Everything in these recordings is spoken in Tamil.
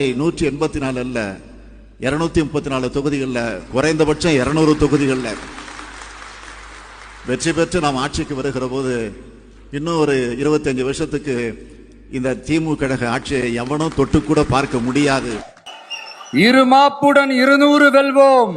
நூற்றி எண்பத்தி நாலு அல்ல இருநூத்தி முப்பத்தி நாலு தொகுதிகளில் குறைந்தபட்சம் இருநூறு தொகுதிகளில் வெற்றி பெற்று நாம் ஆட்சிக்கு வருகிற போது இன்னும் ஒரு இருபத்தஞ்சு வருஷத்துக்கு இந்த திமுக கழக ஆட்சியை எவனும் தொட்டு கூட பார்க்க முடியாது. இருமாப்புடன் இருநூறு வெல்வோம்.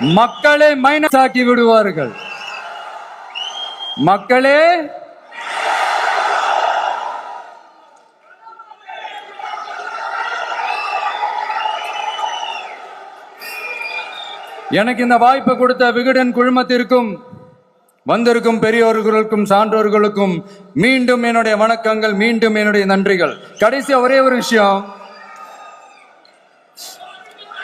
மக்களை மைனஸ் ஆக்கி விடுவார்கள். மக்களே எனக்கு இந்த வாய்ப்பு கொடுத்த விகடன் குழுமத்திற்கும் வந்திருக்கும் பெரியோர்களுக்கும் சான்றோர்களுக்கும் மீண்டும் என்னுடைய வணக்கங்கள் மீண்டும் என்னுடைய நன்றிகள். கடைசி ஒரே ஒரு விஷயம்.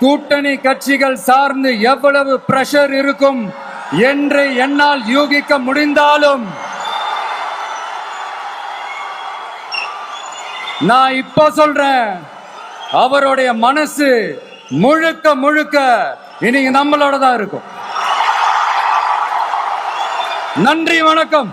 கூட்டணி கட்சிகள் சார்ந்து எவ்வளவு பிரஷர் இருக்கும் என்று என்னால் யூகிக்க முடிந்தாலும் நான் இப்போ சொல்றேன் அவருடைய மனசு முழுக்க முழுக்க இன்னைக்கு நம்மளோட தான் இருக்கும். நன்றி வணக்கம்.